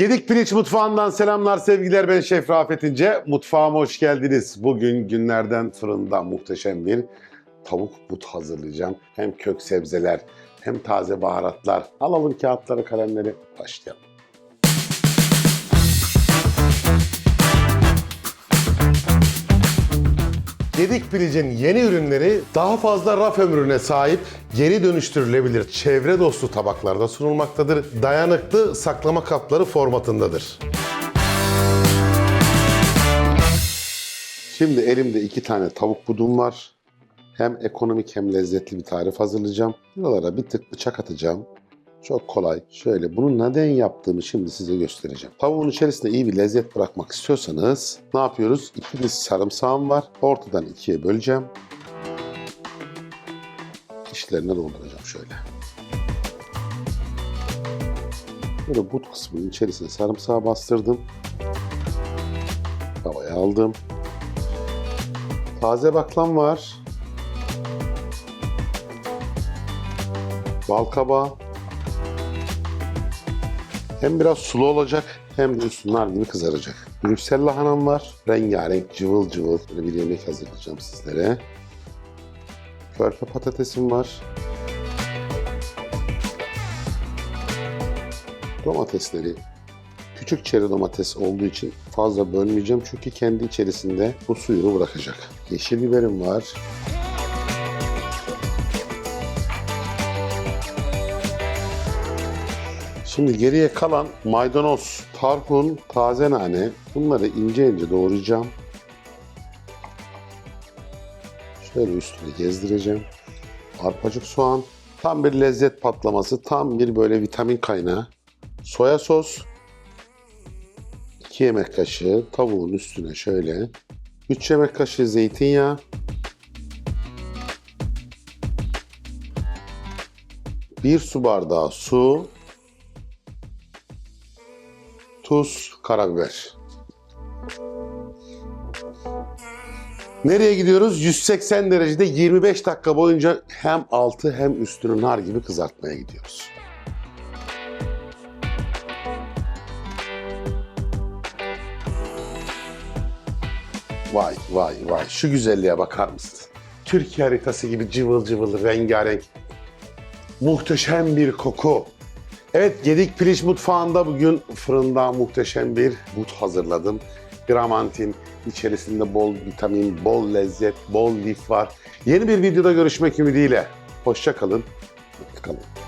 Gedik Piliç Mutfağı'ndan selamlar sevgiler ben Şef Rafet İnce. Mutfağıma hoş geldiniz. Bugün günlerden fırında muhteşem bir tavuk but hazırlayacağım. Hem kök sebzeler hem taze baharatlar. Alalım kağıtları kalemleri başlayalım. Gedik Piliç'in yeni ürünleri daha fazla raf ömrüne sahip, geri dönüştürülebilir, çevre dostu tabaklarda sunulmaktadır. Dayanıklı saklama kapları formatındadır. Şimdi elimde iki tane tavuk budum var. Hem ekonomik hem lezzetli bir tarif hazırlayacağım. Buralara bir tık bıçak atacağım. Çok kolay. Şöyle bunu neden yaptığımı şimdi size göstereceğim. Tavuğun içerisinde iyi bir lezzet bırakmak istiyorsanız ne yapıyoruz? İki diş sarımsağım var. Ortadan ikiye böleceğim. İşlerine dolduracağım şöyle. Böyle but kısmının içerisine sarımsağı bastırdım. Havaya aldım. Taze baklam var. Bal kabağı. Hem biraz sulu olacak hem de nar gibi kızaracak. Brüksel lahanam var. Rengarenk cıvıl cıvıl böyle bir yemek hazırlayacağım sizlere. Körpe patatesim var. Domatesleri küçük çeri domates olduğu için fazla bölmeyeceğim çünkü kendi içerisinde bu suyunu bırakacak. Yeşil biberim var. Şimdi geriye kalan maydanoz, tarhun, taze nane bunları ince ince doğrayacağım. Şöyle üstüne gezdireceğim. Arpacık soğan, tam bir lezzet patlaması, tam bir böyle vitamin kaynağı. Soya sos, 2 yemek kaşığı tavuğun üstüne şöyle. 3 yemek kaşığı zeytinyağı. Bir su bardağı su, tuz, karabiber. Nereye gidiyoruz? 180 derecede 25 dakika boyunca hem altı hem üstünü nar gibi kızartmaya gidiyoruz. Vay vay vay şu güzelliğe bakar mısınız? Türkiye haritası gibi cıvıl cıvıl rengarenk muhteşem bir koku. Evet Gedik Piliç Mutfağı'nda bugün fırında muhteşem bir but hazırladım. Gramantin, içerisinde bol vitamin, bol lezzet, bol lif var. Yeni bir videoda görüşmek ümidiyle. Hoşça kalın, kalın.